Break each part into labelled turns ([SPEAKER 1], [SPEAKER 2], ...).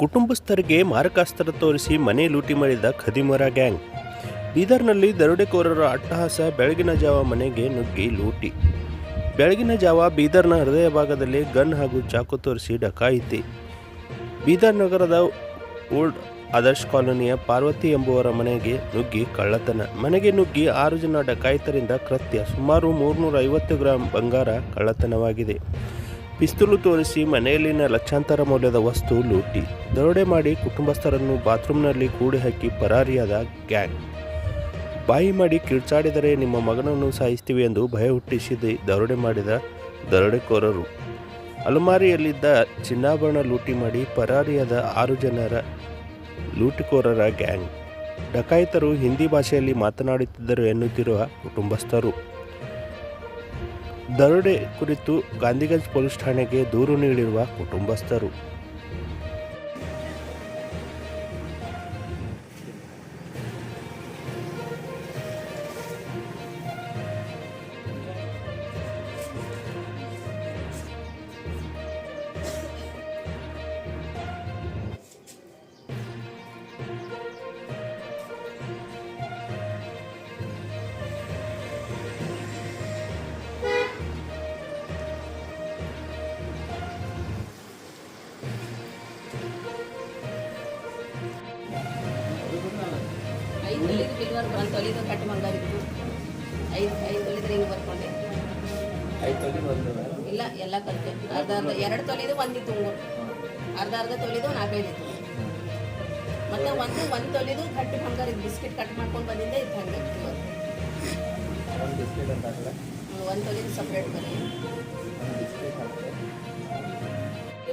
[SPEAKER 1] ಕುಟುಂಬಸ್ಥರಿಗೆ ಮಾರಕಾಸ್ತ್ರ ತೋರಿಸಿ ಮನೆ ಲೂಟಿ ಮಾಡಿದ ಖದಿಮರ ಗ್ಯಾಂಗ್. ಬೀದರ್ನಲ್ಲಿ ದರೋಡೆಕೋರರ ಅಟ್ಟಹಾಸ, ಬೆಳಗಿನ ಜಾವ ಮನೆಗೆ ನುಗ್ಗಿ ಲೂಟಿ. ಬೆಳಗಿನ ಜಾವ ಬೀದರ್ನ ಹೃದಯ ಭಾಗದಲ್ಲಿ ಗನ್ ಹಾಗೂ ಚಾಕು ತೋರಿಸಿ ಡಕಾಯಿತಿ. ಬೀದರ್ ನಗರದ ಓಲ್ಡ್ ಆದರ್ಶ್ ಕಾಲೋನಿಯ ಪಾರ್ವತಿ ಎಂಬುವರ ಮನೆಗೆ ನುಗ್ಗಿ ಕಳ್ಳತನ. ಮನೆಗೆ ನುಗ್ಗಿ ಆರು ಜನ ಡಕಾಯಿತರಿಂದ ಕೃತ್ಯ. ಸುಮಾರು ಮೂರ್ನೂರ ಐವತ್ತು ಗ್ರಾಂ ಬಂಗಾರ ಕಳ್ಳತನವಾಗಿದೆ. ಪಿಸ್ತೂಲು ತೋರಿಸಿ ಮನೆಯಲ್ಲಿನ ಲಕ್ಷಾಂತರ ಮೌಲ್ಯದ ವಸ್ತು ಲೂಟಿ. ದರೋಡೆ ಮಾಡಿ ಕುಟುಂಬಸ್ಥರನ್ನು ಬಾತ್ರೂಮ್ನಲ್ಲಿ ಕೂಡಿ ಹಾಕಿ ಪರಾರಿಯಾದ ಗ್ಯಾಂಗ್. ಬಾಯಿ ಮಾಡಿ ಕಿರ್ಚಾಡಿದರೆ ನಿಮ್ಮ ಮಗನನ್ನು ಸಾಯಿಸ್ತೀವಿ ಎಂದು ಭಯ ಹುಟ್ಟಿಸಿ ದರೋಡೆ ಮಾಡಿದ ದರೋಡೆಕೋರರು. ಅಲಮಾರಿಯಲ್ಲಿದ್ದ ಚಿನ್ನಾಭರಣ ಲೂಟಿ ಮಾಡಿ ಪರಾರಿಯಾದ ಆರು ಜನರ ಲೂಟಿಕೋರರ ಗ್ಯಾಂಗ್. ಡಕಾಯಿತರು ಹಿಂದಿ ಭಾಷೆಯಲ್ಲಿ ಮಾತನಾಡುತ್ತಿದ್ದರು ಎನ್ನುತ್ತಿರುವ ಕುಟುಂಬಸ್ಥರು. ದರೋಡೆ ಕುರಿತು ಗಾಂಧಿಗಂಜ್ ಪೊಲೀಸ್ ಠಾಣೆಗೆ ದೂರು ನೀಡಿರುವ ಕುಟುಂಬಸ್ಥರು.
[SPEAKER 2] ಒಂದು ತೊಲಿದು ಕಟ್ಟು ಬಂಗಾರ ಇತ್ತು ಐದು ಐದು ತೊಲಿದ್ರೆ ಹಿಂಗೆ ಬರ್ಕೊಂಡೆ? ಇಲ್ಲ ಎಲ್ಲ ಕಲಿತೆ. ಅರ್ಧ ಅರ್ಧ ಎರಡು ತೊಲಿದು ಒಂದಿತ್ತು ಅರ್ಧ ಅರ್ಧ ತೊಲಿದು ನಾಲ್ಕೈದು ಇತ್ತು ಮತ್ತೆ ಒಂದು ಒಂದು ತೊಲಿದು ಕಟ್ಟು ಬಂಗಾರ ಇದು ಬಿಸ್ಕಿಟ್ ಕಟ್ ಮಾಡ್ಕೊಂಡು ಬಂದಿದ್ದೆ ಇದು ಹಂಗೆ. ಒಂದು ತೊಲಿದು ಸಪ್ರೇಟ್ ಬರೀ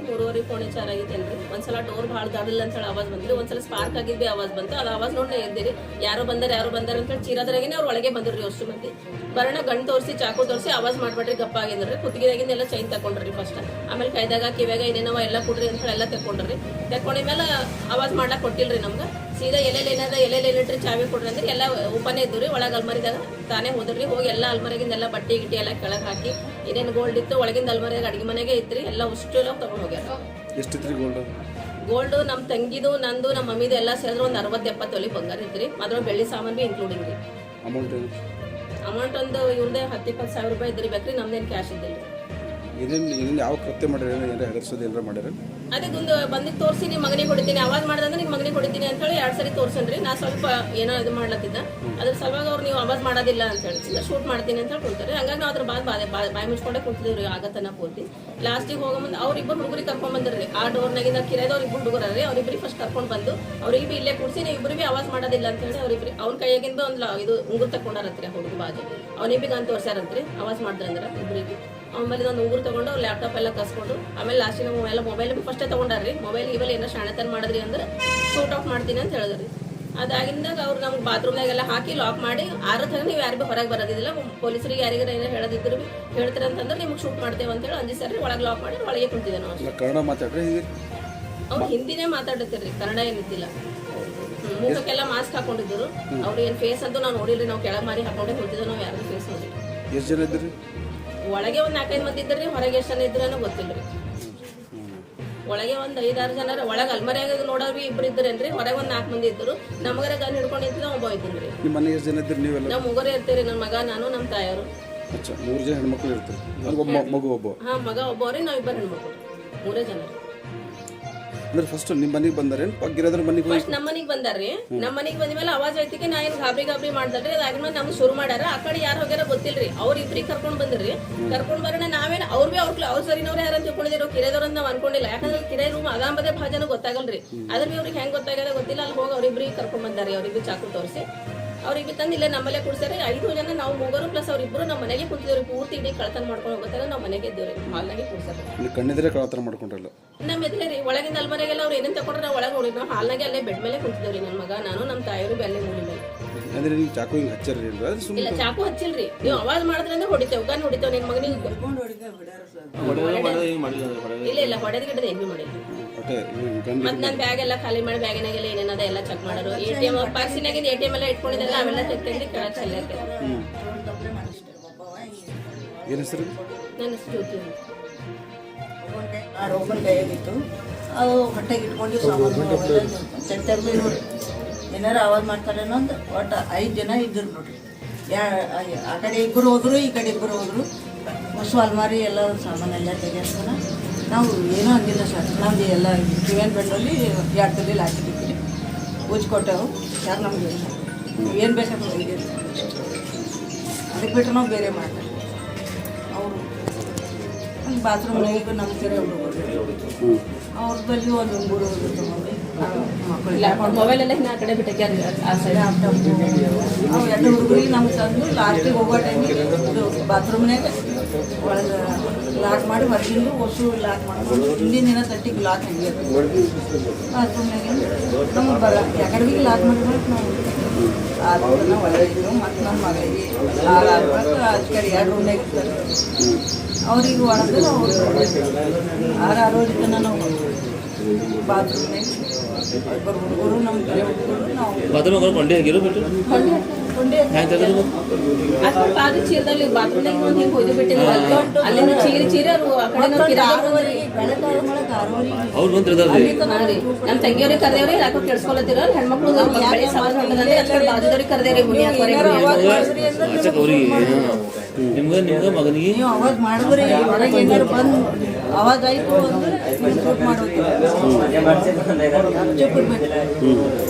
[SPEAKER 2] ಮೂರುವರೆ ಪೌಣೆ ಚಾರ್ ಆಗೈತೇನ್ರಿ ಒಂದ್ಸಲ ಡೋರ್ ಭಾಳ ದಾಡಲ್ಲ ಅಂತ ಹೇಳಿ ಆವಾಜ್ ಬಂದ್ರಿ ಒಂದ್ಸಲ ಸ್ಪಾರ್ಕ್ ಆಗಿದ್ದೆ ಆವಾಜ್ ಬಂತು. ಅದು ಆವಾಜ್ ನೋಡಿ ಎದ್ದಿರಿ ಯಾರೋ ಬಂದಾರ ಯಾರೋ ಬಂದಾರ ಅಂತ ಹೇಳಿ ಚೀರಾದ್ರಾಗೇನೆ ಅವ್ರು ಒಳಗೆ ಬಂದ್ರಿ ಅಷ್ಟು ಮಂದಿ. ಬರೋಣ ಗಣ್ ತೋರಿಸಿ, ಚಾಕು ತೋರಿಸಿ ಆವಾಜ್ ಮಾಡ್ಬೇಡ್ರಿ ಗಪ್ಪ ಆಗಿದ್ರಿ. ಕುತ್ತಿಗೆದಾಗಿಂದ ಎಲ್ಲ ಚೈನ್ ತಕೊಂಡ್ರಿ ಫಸ್ಟ್ ಆಮೇಲೆ ಕೈದಾಗ, ಕಿವ್ಯಾಗ ಏನೇನವ ಎಲ್ಲ ಕೊಡ್ರಿ ಅಂತ ಹೇಳಿ ಎಲ್ಲ ತಕೊಂಡ್ರಿ ತಕೊಂಡಿದ್ಮೇಲೆ ಆವಾಜ್ ಮಾಡ್ಲಾಕ್ ಕೊಟ್ಟಿಲ್ರಿ ನಮ್ಗೆ. ಸೀದಾ ಎಲ್ಲೆಲ್ಲಿ ಏನದ, ಎಲ್ಲೆಲ್ಲಿ ಏನಿಟ್ರಿ ಚಾವಿ ಕೊಡ್ರಿ ಅಂದ್ರೆ ಎಲ್ಲ ಓಪನ್ ಇದ್ದು ರೀ ಒಳಗೆ ಅಲ್ಮರಿದಾಗ ತಾನೇ ಹೋದ್ರಿ. ಹೋಗಿ ಎಲ್ಲ ಅಲ್ಮರಿಗಿಂದ ಎಲ್ಲ ಬಟ್ಟೆ, ಗಿಟ್ಟಿ ಎಲ್ಲ ಕೆಳಗೆ ಹಾಕಿ ಏನೇನು ಗೋಲ್ಡ್ ಇತ್ತು ಒಳಗಿಂದ ಅಲ್ಮರಿಯಾಗ ಅಡಿಗೆ ಮನೆಗೆ ಇತ್ರಿ ಎಲ್ಲ ಅಷ್ಟು ಎಲ್ಲ ತಗೊಂಡ್ ಹೋಗ್ಯಾರ.
[SPEAKER 3] ಎಷ್ಟಿತ್ರಿ ಗೋಲ್ಡ್
[SPEAKER 2] ಗೋಲ್ಡ್ ನಮ್ಮ ತಂಗಿದು ನಂದು ನಮ್ಮ ಮಮ್ಮಿದು ಎಲ್ಲ ಸೇರಿದ್ರೆ ಒಂದು ಅರವತ್ತು ಎಪ್ಪತ್ತು ತೊಲಿ ಬಂಗಾರ ಇತ್ರಿ. ಅದ್ರ ಬೆಳ್ಳಿ ಸಾಮಾನು ಬಿ ಇನ್ಕ್ಲೂಡಿಂಗ್ ರೀ.
[SPEAKER 3] ಅಮೌಂಟ್
[SPEAKER 2] ಅಮೌಂಟ್ ಒಂದು ಇವ್ರದೇ ಹತ್ತು ಇಪ್ಪತ್ತು ಸಾವಿರ ರೂಪಾಯಿ ಇದ್ರಿ ಬೇಕ್ರಿ ನಮ್ದೇನು ಕ್ಯಾಶ್ ಇದ್ದಿಲ್ಲ
[SPEAKER 3] ಯಾವ ಕೃತ್ಯ ಮಾಡಿರ ಏನಾರ ಹೆದರ್ಸೋದು ಏನಾರ ಮಾಡ್ಯಾರ?
[SPEAKER 2] ಅದೇ ಒಂದು ಬಂದಿದ್ದು ತೋರಿಸಿ ನಿಮ್ಮ ಮಗನಿಗೆ ಹೊಡಿತೀನಿ ಅವಾಗ ಮಾಡ್ದಂದ್ರೆ ನಿಮ್ಮ ಮಗನಿಗೆ ಹೊಡಿತೀನಿ ಅಂತ ಹೇಳಿ ಎರಡು ಸರಿ ತೋರ್ಸನ್ರಿ ನಾ ಸ್ವಲ್ಪ ಏನೋ ಇದು ಮಾಡ್ಲತ್ತಿದ್ದ. ಅದ್ರ ಸಲುವಾಗಿ ಅವ್ರು ನೀವು ಆವಾಜ್ ಮಾಡೋದಿಲ್ಲ ಅಂತ ಹೇಳಿ. ಶೂಟ್ ಮಾಡ್ತೀನಿ ಅಂತ ಹೇಳ್ಕೊಳ್ತಾರೆ. ಹಂಗಾಗಿ ನಾವು ಅದ್ರ ಬಾದ್ ಬಾಯ್ ಬಾಯಿ ಮುಚ್ಕೊಂಡೆ ಕೂತಿದ್ವಿ ಆಗತ್ತನ ಪೂರ್ತಿ. ಲಾಸ್ಟಿಗೆ ಹೋಗೋ ಮುಂದೆ ಅವ್ರಿಬ್ಬರು ಹುಡುಗರಿಗೆ ಕರ್ಕೊಂಡ್ ಆ ಡೋರ್ನಾಗಿಂದ ಕಿರಿಯದವ್ರು ಹುಡುಗರ ರೀ. ಅವ್ರಿಬ್ರಿಗೆ ಫಸ್ಟ್ ಕರ್ಕೊಂಡು ಬಂದು ಅವ್ರಿಗೆ ಇಲ್ಲೇ ಕೂಡಿಸಿ ನೀವು ಇಬ್ಬರಿಗೆ ಆವಾಜ್ ಮಾಡೋದಿಲ್ಲ ಅಂತ ಹೇಳಿ ಅವ್ರಿಬ್ರಿ ಅವ್ನ ಕೈಯಾಗಿಂದ ಒಂದು ಇದು ಉಂಗುರ್ ತಕೊಂಡಾರತ್ರಿ ಹುಡುಗ ಬಾಜು. ಅವನಿಗೆ ಅಂತ ತೋರ್ಸ್ಯಾರಂತ್ರಿ. ಆವಾಜ್ ಮಾಡಿದ್ರಂದ್ರೆ ಇಬ್ಬರಿಗೆ ಆಮೇಲೆ ನಾನು ಉಂಗುರು ತೊಗೊಂಡು ಲ್ಯಾಪ್ಟಾಪ್ ಎಲ್ಲ ಕಸ್ಕೊಂಡು ಆಮೇಲೆ ಲಾಸ್ಟಿಗೆ ಎಲ್ಲ ಮೊಬೈಲ್ ಫಸ್ಟೇ ತೊಗೊಂಡಾರ್ರಿ. ಮೊಬೈಲ್ ಇವೆಲ್ಲ ಏನೋ ಶಾಣತನ ಮಾಡಿದ್ರಿ ಅಂದ್ರೆ ಶೂಟ್ ಆಫ್ ಮಾಡ್ತೀನಿ ಅಂತ ಹೇಳಿದ್ರಿ. ಅದಾಗಿಂದಾಗ ಅವ್ರು ನಮ್ಗೆ ಬಾತ್ರೂಮ್ನಾಗೆಲ್ಲ ಹಾಕಿ ಲಾಕ್ ಮಾಡಿ ಆರ ಥರ ನೀವು ಯಾರಿಗೂ ಹೊರಗೆ ಬರೋದಿಲ್ಲ ಪೊಲೀಸರಿಗೆ ಯಾರಿಗಾರ ಏನೋ ಹೇಳೋದಿದ್ರು ಹೇಳ್ತಾರೆ ಅಂತಂದ್ರೆ ನಿಮ್ಗೆ ಶೂಟ್ ಮಾಡ್ತೇವೆ ಅಂತ ಹೇಳಿ ಅಂದಿ ಸರಿ ಒಳಗೆ ಲಾಕ್ ಮಾಡಿ ಒಳಗೆ ಕುಂತಿದ್ದೆ ನಾವು
[SPEAKER 3] ಇಲ್ಲ ಕನ್ನಡ ಮಾತಾಡ್ರಿ
[SPEAKER 2] ಅವ್ರು ಹಿಂದಿನೇ ಮಾತಾಡುತ್ತಿರ್ರಿ ಕನ್ನಡ ಏನಿದ್ದಿಲ್ಲ ಮುಖಕ್ಕೆಲ್ಲ ಮಾಸ್ಕ್ ಹಾಕೊಂಡಿದ್ರು ಅವ್ರು ಏನು ಫೇಸ್ ಅಂತೂ ನಾವು ನೋಡಿಲ್ರಿ ನಾವು ಕೆಳಗೆ ಮಾರಿ ಹಾಕೊಂಡೇ ಹೋಗ್ತಿದ್ದೆ ನಾವು ಯಾರು ಫೇಸ್ ನೋಡಿಲ್ಲ.
[SPEAKER 3] ಎಷ್ಟು ಜನ ಇದ್ರಿ
[SPEAKER 2] ಒಳಗೆ ಒಂದ್ ನಾಲ್ಕೈದು ಮಂದಿ ಇದ್ರಿ ಹೊರಗೆ ಎಷ್ಟು ಜನ ಇದ್ರೂ ಗೊತ್ತಿಲ್ರಿ ಒಳಗೆ ಒಂದ್ ಐದಾರು ಜನ ಒಳಗೆ ಅಲ್ಮರಿಯಾಗ ನೋಡೋರು ಇಬ್ರು ಇದ್ರೇನ್ರಿ ಹೊರಗೆ ಒಂದ್ ನಾಲ್ಕು ಮಂದಿ ಇದ್ರು ನಮಗರ ಗನ್ ಹಿಡ್ಕೊಂಡು ನಿಂತಿದ್ದ ಒಬ್ಬ ಇದ್ದಿನ್ರಿ
[SPEAKER 3] ನಿಮ್ಮ ಮನೆಗೆ ಎಷ್ಟು ಜನ ಇದ್ರಿ ನೀವೆಲ್ಲ?
[SPEAKER 2] ನಾವು ಮುಗೋರೇ ಇರ್ತೀರಿ ನನ್ನ ಮಗ ನಾನು ನಮ್ಮ ತಾಯರು
[SPEAKER 3] ಅಚ್ಚಾ ಮೂರು ಜನ ಹೆಣ್ಮಕ್ಳು ಇರ್ತೀವಿ ಒಬ್ಬ ಮಗು ಒಬ್ಬ.
[SPEAKER 2] ಹಾ ಮಗ ಒಬ್ಬ ನಾವ್ ನಾವಿಬ್ಬರು ಹೆಣ್ಮಕ್ಳು. ಮೂರೇ ಜನ
[SPEAKER 3] ಅಂದ್ರೆ ಫಸ್ಟ್ ನಿಮ್ಮ ಮನೆಗೆ ಬಂದಾರೆ ಪಗ್ಗಿರೋದ್ರ ಮನೆಗೆ ಹೋಗಿ
[SPEAKER 2] ಫಸ್ಟ್ ನಮ್ಮ ಮನಿಗ್ ಬಂದಾರ್ರಿ. ನಮ್ಮ ಮನಿಗ್ ಬಂದ ಮೇಲೆ ಅವಾಜ್ ಐತಿಕೆ ನಾ ಏನ್ ಗಾಬರಿ ಗಾಬರಿ ಮಾಡ್ದಲ್ರಿ ಅದಾದ್ಮೇಲೆ ನಮ್ಗೆ ಶುರು ಮಾಡ್ಯಾರ ಆ ಕಡೆ ಯಾರು ಹೋಗ್ಯಾರ ಗೊತ್ತಿಲ್ರಿ. ಅವ್ರ ಇಬ್ರಿ ಕರ್ಕೊಂಡ್ ಬಂದ್ರಿ. ಕರ್ಕೊಂಡ್ ಬರೋಣ ನಾವೇನ್ ಅವ್ರ ಬಿ ಅವ್ರ ಅವ್ರ ಸರಿನವ್ರ ಅಂತ ತಿಳ್ಕೊಂಡಿದ್ರು ಕಿರೇದವ್ರ ಅಂತ ನಾವ್ ಅನ್ಕೊಂಡಿಲ್ಲ. ಯಾಕಂದ್ರೆ ಕಿರೇ ರೂಮ್ ಅದಾಂಬದೇ ಭಾಜನ ಗೊತ್ತಾಗಲ್ರಿ. ಅದ್ರ ಬಿ ಅವ್ರಿಗೆ ಹೆಂಗ್ ಗೊತ್ತಾಗ್ಯದ ಗೊತ್ತಿಲ್ಲ. ಅಲ್ಲಿ ಹೋಗಿ ಅವ್ರಿಬ್ರಿಗೆ ಕರ್ಕೊಂಡ್ ಬಂದಾರಿ ಅವ್ರಿಗೆ ಚಾಕು ತೋರಿಸಿ. ಅವ್ರಿಗೆ ತಂದು ಇಲ್ಲೇ ನಮ್ಮಲ್ಲೇ ಕೊಡ್ತಾರೆ ಐದು ಜನ ನಾವು ಮೂಗರು ಪ್ಲಸ್ ಅವ್ರಿಬ್ರು ನಮ್ಮ ಮನೆಗೆ ಕುಂತಿದ್ರು ಪೂರ್ತಿ ಇಡೀ ಕಳತನ ಮಾಡ್ಕೊಂಡು ಹೋಗ್ತಾರೆ ನಾವು ಮನೆಗೆ ಇದ್ದೇವೆ ಹಾಲ್ನಾಗೆ ಕೊಡ್ತಾರೆ
[SPEAKER 3] ಇಲ್ಲಿ ಕಣ್ಣಿದ್ರೆ ಕಳತನ ಮಾಡ್ಕೊಂಡ್ರಲ್ಲ.
[SPEAKER 2] ನಮ್ಮ ಎದ್ರೆ ರೀ ಒಳಗಿನ ಅಲ್ಮನೆಗೆಲ್ಲ ಅವ್ರು ಏನೇನು ತಗೊಂಡ್ರೆ ನಾವು ಒಳಗೆ ಹೋಗಿದ್ರು ಹಾಲ್ನಾಗೆ ಅಲ್ಲೇ ಬೆಡ್ ಮೇಲೆ ಕುಂತಿದ್ದೇವ್ರಿ ನನ್ನ ಮಗ. ನಾನು ನಮ್ಮ ತಾಯಿಯವರು ಬಿ ಅಲ್ಲೇ ಮೂಲಿ ಮೇಲೆ
[SPEAKER 3] ಅಂದ್ರೆ ನೀವು ಚಾಕು ಹಿಂಗೆ ಹಚ್ಚರಿ ಅಂದ್ರೆ.
[SPEAKER 2] ಇಲ್ಲ
[SPEAKER 3] ಸುಮ್ಮನೆ
[SPEAKER 2] ಚಾಕು ಹಚ್ಚಿಲ್ರಿ. ನೀವು ಅವಾಜ್ ಮಾಡಿದ್ರೆ ಅಂದ್ರೆ ಹೊಡಿತೇವೆ ಗನ್ ಹೊಡಿತೇವೆ ನಿನ್ ಮಗನಿಗೆ. ಇಲ್ಲ ಇಲ್ಲ ಹೊಡೆದ ಗಿಡದ ಏನು ಮಾಡಿಲ್ಲ.
[SPEAKER 3] ಒಟ್ಟೆ ಗಂಡು
[SPEAKER 2] ಮತ್ತೆ ನನ್ನ ಬ್ಯಾಗ್ ಎಲ್ಲ ಖಾಲಿ ಮಾಡಿ ಬ್ಯಾಗಿನಾಗೆಲ್ಲ ಏನೇನದ ಎಲ್ಲ ಚೆಕ್ ಮಾಡೋರು. ಎ ಟಿ ಎಂ ಪರ್ಸಿನಾಗಿಂದ ಎ ಟಿ ಎಂ ಎಲ್ಲ ಇಟ್ಕೊಂಡಿದ್ದೆಲ್ಲ ಅವೆಲ್ಲ ತೆಗ್ದು ಕೆಳಗೆ ಚೆಲ್ಲಕ್ಕೆ
[SPEAKER 3] ಏನು ಹೆಸರು?
[SPEAKER 2] ನನ್ನ ಹೆಸರು ಜ್ಯೋತಿ ಅಂತ.
[SPEAKER 4] ಆ ರೋಬನ್ ಕೈಯಾಗಿತ್ತು ಅದು ಹೊಟ್ಟೆಗೆ ಇಟ್ಕೊಂಡು ಸಾಮಾನು ನೋಡಿ ಏನಾರು ಆವಾಜ್ ಮಾಡ್ತಾರೆ ಅನ್ನೋದು ಒಟ್ಟು ಐದು ಜನ ಇದ್ದರು ನೋಡ್ರಿ. ಯಾ ಆ ಕಡೆ ಇಬ್ಬರು ಹೋದ್ರು ಈ ಕಡೆ ಇಬ್ಬರು ಹೋದ್ರು. ಹೊಸ ಅಲ್ಮಾರಿ ಎಲ್ಲ ಸಾಮಾನೆಲ್ಲ ತೆಗೆಸ್ತಾನ ನಾವು ಏನೂ ಅಂದಿಲ್ಲ ಸರ್. ನಮ್ದು ಎಲ್ಲ ಕಿವಿಯನ್ ಬೆಂಡಲ್ಲಿ ಎರಡು ತುಲಿಲಿ ಹಾಕಿದ್ದೀವಿ ಉಜ್ಜಿ ಕೊಟ್ಟೆವು. ಯಾರು ನಮ್ಗೆ ಏನು ಬೇಕಾದ್ರೆ ಒಯ್ದು ಅದಕ್ಕೆ ಬಿಟ್ಟರೆ ನಾವು ಬೇರೆ ಮಾಡ್ತಾರೆ ಅವರು ಬಾತ್ರೂಮ್ ಬಾತ್ರೂಮ್ನಾಗ ನಮ್ಮ ಸೇರಿ ಹುಡುಗರು. ಅವ್ರ ಬಳಿ ಒಂದು ಮೂರು ಅದು ಮಕ್ಕಳಿಗೆ
[SPEAKER 2] ಮೊಬೈಲ್ ಎಲ್ಲ ಹಿಂಗೆ ಆ ಕಡೆ ಬಿಟ್ಟಕ್ಕೆ ಆ ಸೈಡ್
[SPEAKER 4] ಅವು ಎರಡು ಹುಡುಗರಿಗೆ ನಮ್ಗೆ ತಂದು ಲಾಸ್ಟಿಗೆ ಹೋಗೋ ಟೈಮಿಗೆ ಇದು ಬಾತ್ರೂಮ್ನಾಗ ಒಳಗೆ ಲಾಕ್ ಮಾಡಿ ಹೊರಗಿಂದು ಒಸು ಲಾಕ್ ಮಾಡ್ಕೊಂಡು ಹಿಂದಿನ ದಿನ ತಟ್ಟಿಗೆ ಲಾಕ್ ಹಂಗೆ ಬಾತ್ರೂಮ್ನಾಗ ನಮಗೆ ಬರ ಯಾಕಡೆಗೆ ಲಾಕ್ ಮಾಡ್ಬೇಕು ನಾವು ಆರು ಜನ ಒಳಗೆ ಇದ್ದು ಮತ್ತು ನಮ್ಮ ಮಗಳಿಗೆ ಆರು ಆರು ಬಳಿಕ ಎರಡು ರೂಮ್ನಾಗ ಇರ್ತಾರೆ. ಅವ್ರಿಗೆ ಒಳಗೆ ನಾವು ಆರು ಆರು ತನಕ ನಾವು ಬಾತ್ರೂಮ್ನಾಗ ಇಬ್ಬರು ಹುಡುಗರು ನಮ್ಮ ಕಡೆ ಹುಡುಗರು ನಾವು
[SPEAKER 5] ಬಾತ್ರೂಮ್ ಕೊಂಡೆ ಆಗಿರೋ ಬಿಟ್ಟು
[SPEAKER 4] ಕೊಂಡೆ
[SPEAKER 5] ಹ್ಯಾಂಗ ತೆಗೆದು
[SPEAKER 2] ಅದು ಚೀರದಲ್ಲಿ ಬಾತ್ರೂಮ್ನಾಗ ಒಂದು ಹಿಂಗೆ ಹೊಯ್ದು ಬಿಟ್ಟಿದ್ರು ಅಲ್ಲಿಂದ ಚೀರಿ ಚೀರಿ ಅವರು ಆ ಕಡೆ
[SPEAKER 4] ಆರೂವರೆಗೆ
[SPEAKER 5] ಅವ್ರು ಬಂದ್ರಿ
[SPEAKER 2] ನಮ್ಮ ತಂಗಿಯವ್ರಿಗೆ ಕರ್ದೇವ್ರಿ ಯಾಕೋ ಕೇಳಿಸ್ಕೊಳತ್ತಿರ ಹೆಣ್ಮಕ್ಳು ಅದ್ರ ಬಾಜುದವ್ರಿಗೆ ಕರ್ದೇವ್ರಿ
[SPEAKER 5] ನಿಮ್ಗೆ ನಿಮ್ಗೆ ಮಗನಿಗೆ?
[SPEAKER 4] ನೀವು ಮಾಡಿದ್ರಿ. ಹೊರಗೆ ಏನಾರು ಬಂದು ಅವಾಜ್ ಆಯ್ತು ಅಂದ್ರೆ ಶೂಟ್ ಮಾಡೋದು.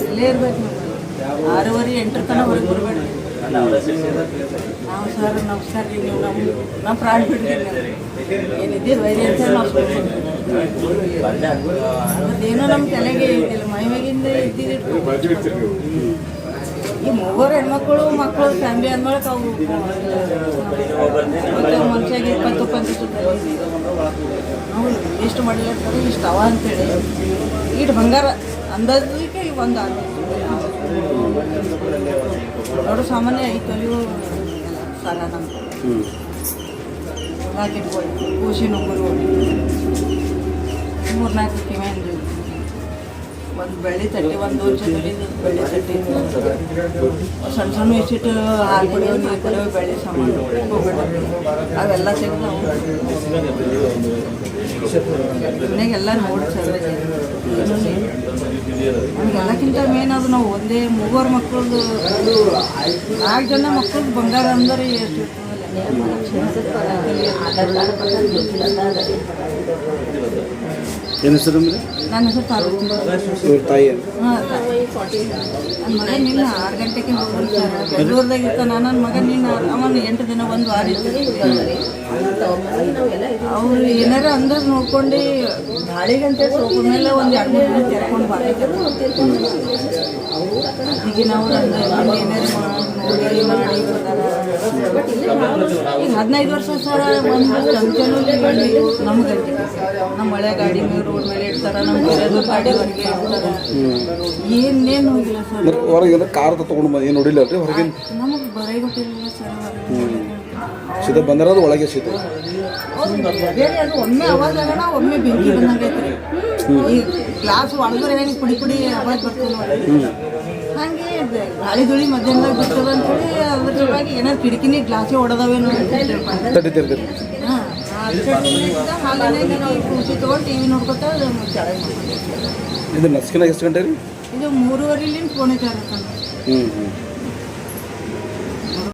[SPEAKER 4] ಇಲ್ಲೇ ಇರ್ಬೇಕು ನೀವು ಆರೂವರೆ, ಎಂಟರ ತನಕ ಹೊರಗೆ ನಾವು ಸರ್ ನಾವು ಸರ್, ನೀವು ನಮ್ಮ ನಮ್ಮ ಪ್ರಾಣ ಬಿಡ್ತೀವಿ ಏನಿದ್ದೀರಿ ವೈರಿ ಅಂತ ನಾವು ಅದೇನೋ ನಮ್ಮ ತಲೆಗೆ ಇದ್ದಿಲ್ಲ ಮೈಮೇಗಿಂದ ಇದ್ದಿದ್ದು ಈ ಮೂವರು ಹೆಣ್ಮಕ್ಳು, ಮಕ್ಕಳು, ಫ್ಯಾಮಿಲಿ ಅಂದ್ಮೇಲೆ ಅವು ಮನುಷ್ಯಾಗಿ ಇಪ್ಪತ್ತು ಪಂಚ ನಾವು ಎಷ್ಟು ಮಾಡಿಲ್ಲ ಇಷ್ಟು ಅವ ಅಂತೇಳಿ. ಇಟ್ಟು ಬಂಗಾರ ಅಂದಾಜಿಗೆ ಒಂದು ಆನೆ ನೋಡು ಸಾಮಾನ್ಯ ಐದು ತೊಲಿವು ಸಾಲ ನಮ್ಮ ಹಾಕಿಟ್ಕೊಳ್ಳಿ ಕೂಸಿ ಉಂಗುರು ಮೂರ್ನಾಲ್ಕು ಕಿವಿಂದು ಒಂದು ಬೆಳ್ಳಿ ತಟ್ಟಿ ಒಂದು ದೋಚ ಬೆಳ್ಳಿ ತಟ್ಟಿ. ಸಣ್ಣ ಸಣ್ಣ ಇಷ್ಟಿಟ್ಟು ಹಾಲು ಕುಡಿಯೋ ನೀರು ಕುಡಿಯೋ ಬೆಳ್ಳಿ ಸಾಮಾನು. ಅವೆಲ್ಲ ತೆಗೆದು ಮನೆಗೆಲ್ಲ ನೋಡಿ ಸರ್ ನಮಗೆಲ್ಲಕ್ಕಿಂತ ಮೇನ್ ಅದು ನಾವು ಒಂದೇ ಮೂವರು ಮಕ್ಕಳದು ನಾಲ್ಕು ಜನ ಮಕ್ಕಳದ್ದು ಬಂಗಾರ ಅಂದ್ರೆ
[SPEAKER 3] ಏನು ಹೆಸರು?
[SPEAKER 4] ನನ್ನ ಹೆಸರು ತಾಲೂಕು
[SPEAKER 3] ಇವ್ರ ತಾಯಿ
[SPEAKER 4] ಹಾಂ ನನ್ನ ಮಗ ನಿನ್ನ ಆರು ಗಂಟೆಗೆ ಹೋಗಿ ಸರ್ ಬೆಂಗಳೂರ್ದಾಗ ಇರ್ತಾನ ನನ್ನ ಮಗ ನಿನ್ನ ಅವನು ಎಂಟು ದಿನ ಒಂದು ವಾರ ಇರ್ತಾನೆ. ಅವ್ರು ಏನಾರ ಅಂದ್ರೆ ನೋಡ್ಕೊಂಡು ಗಾಳಿಗಂತೆ ಸೋಪ ಮೇಲೆ ಒಂದು ಎರಡು ಮೂರು ದಿನ ತೆರ್ಕೊಂಡು ಬರ್ಬೇಕು ಈಗಿನ ನಾವು ಏನಾರು ನೋಡಿ ಮಾಡಿ ಬರ್ತಾರ. ಈಗ ಹದಿನೈದು ವರ್ಷ ಸರ್ ಒಂದು ಚಂಚಲು ನಮ್ಗೆ ನಮ್ಮ ಹಳೆ ಗಾಡಿ ಮೇಲೆ ರೋಡ್ ಮೇಲೆ ಇಡ್ತಾರ ನಮ್ಮ ಏನೇನು ಹೋಗಿಲ್ಲ ಸರ್.
[SPEAKER 3] ಹೊರಗೆ ಎಲ್ಲ ಕಾರ್ ತಗೊಂಡು ಬಂದು ಏನು ನೋಡಿಲ್ಲ ರೀ ಹೊರಗಿನ
[SPEAKER 4] ನಮಗೆ ಬರೇ ಗೊತ್ತಿರಲಿಲ್ಲ ಸರ್.
[SPEAKER 3] ಸೀದಾ ಬಂದಿರೋದು ಒಳಗೆ ಸೀದಾ
[SPEAKER 4] ಅದು ಒಮ್ಮೆ ಅವಾಜ್ ಆಗೋಣ ಒಮ್ಮೆ ಬೆಂಕಿ ಬಂದಂಗೈತ್ರಿ ಈ ಗ್ಲಾಸ್ ಪುಡಿ ಪುಡಿ ಅವಾಜ್ ಬರ್ತದೆ ನೋಡಿ ಹಂಗೆ. ಗಾಳಿ ಧೂಳಿ ಮಧ್ಯಾಹ್ನದಾಗ ಬರ್ತದ ಅಂತೇಳಿ ಅದ್ರ ಸಲುವಾಗಿ ಏನಾರು ಕಿಟಕಿನಿ ಗ್ಲಾಸೇ ಹೊಡೆದವೇನೋ ಅಂತ ತಿಳ್ಕೊಂಡೆ.
[SPEAKER 3] ಇದು ನಸ್ಕಿನಾಗ ಎಷ್ಟು ಗಂಟೆ ರೀ?
[SPEAKER 4] ಇದು ಮೂರುವರೆಲಿಂದ ಫೋನ್ ಹಚ್ಚಾರ
[SPEAKER 3] ಹ್ಞೂ ಹ್ಞೂ